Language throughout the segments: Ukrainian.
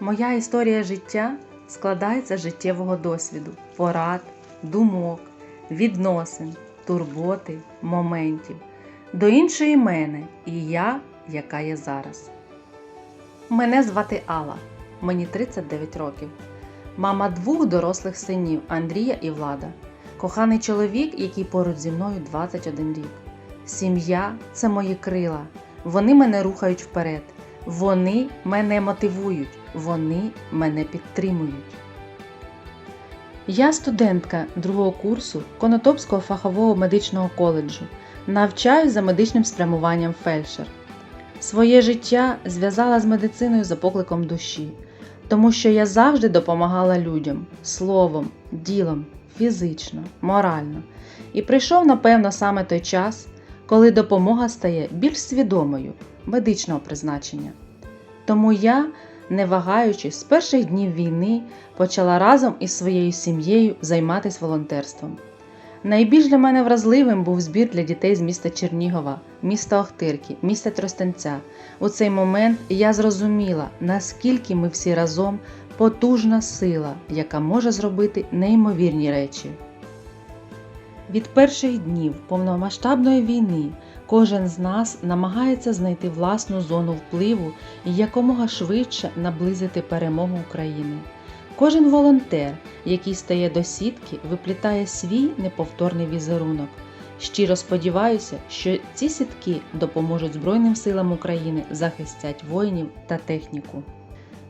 Моя історія життя складається з життєвого досвіду, порад, думок, відносин, турботи, моментів. До іншої мене і я, яка є зараз. Мене звати Алла, мені 39 років. Мама двох дорослих синів Андрія і Влада. Коханий чоловік, який поруч зі мною 21 рік. Сім'я це мої крила. Вони мене рухають вперед. Вони мене мотивують, вони мене підтримують. Я студентка другого курсу Конотопського фахового медичного коледжу. Навчаюсь за медичним спрямуванням фельдшер. Своє життя зв'язала з медициною за покликом душі, тому що я завжди допомагала людям словом, ділом, фізично, морально. І прийшов, напевно, саме той час, коли допомога стає більш свідомою медичного призначення. Тому я, не вагаючись, з перших днів війни почала разом із своєю сім'єю займатися волонтерством. Найбільш для мене вразливим був збір для дітей з міста Чернігова, міста Охтирки, міста Тростянця. У цей момент я зрозуміла, наскільки ми всі разом потужна сила, яка може зробити неймовірні речі. Від перших днів повномасштабної війни кожен з нас намагається знайти власну зону впливу і якомога швидше наблизити перемогу України. Кожен волонтер, який стає до сітки, виплітає свій неповторний візерунок. Щиро сподіваюся, що ці сітки допоможуть Збройним силам України захистять воїнів та техніку.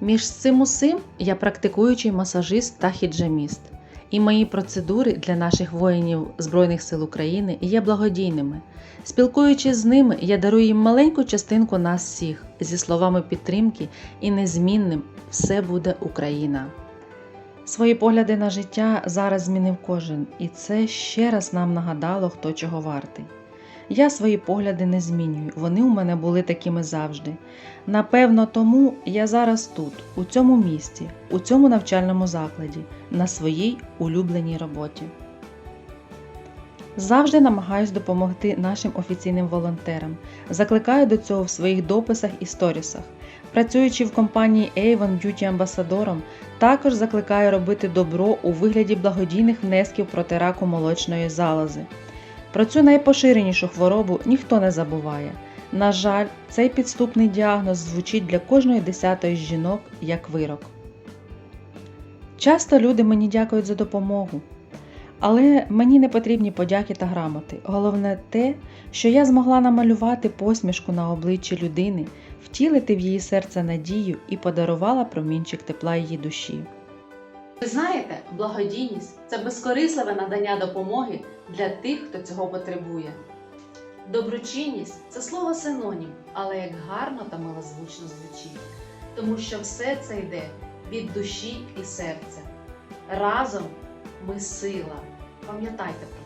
Між цим усім я практикуючий масажист та хіджаміст, і мої процедури для наших воїнів Збройних сил України є благодійними. Спілкуючись з ними, я дарую їм маленьку частинку нас всіх зі словами підтримки і незмінним все буде Україна. Свої погляди на життя зараз змінив кожен, і це ще раз нам нагадало, хто чого вартий. Я свої погляди не змінюю, вони у мене були такими завжди. Напевно, тому я зараз тут, у цьому місті, у цьому навчальному закладі, на своїй улюбленій роботі. Завжди намагаюсь допомогти нашим офіційним волонтерам. Закликаю до цього в своїх дописах і сторісах. Працюючи в компанії Avon Beauty амбасадором, також закликаю робити добро у вигляді благодійних внесків проти раку молочної залози. Про цю найпоширенішу хворобу ніхто не забуває. На жаль, цей підступний діагноз звучить для кожної десятої жінок як вирок. Часто люди мені дякують за допомогу. Але мені не потрібні подяки та грамоти. Головне те, що я змогла намалювати посмішку на обличчі людини, втілити в її серце надію і подарувала промінчик тепла її душі. Ви знаєте, благодійність це безкорисливе надання допомоги для тих, хто цього потребує. Доброчинність це слово синонім, але як гарно та милозвучно звучить, тому що все це йде від душі і серця. Разом ми сила. Пам'ятайте про це.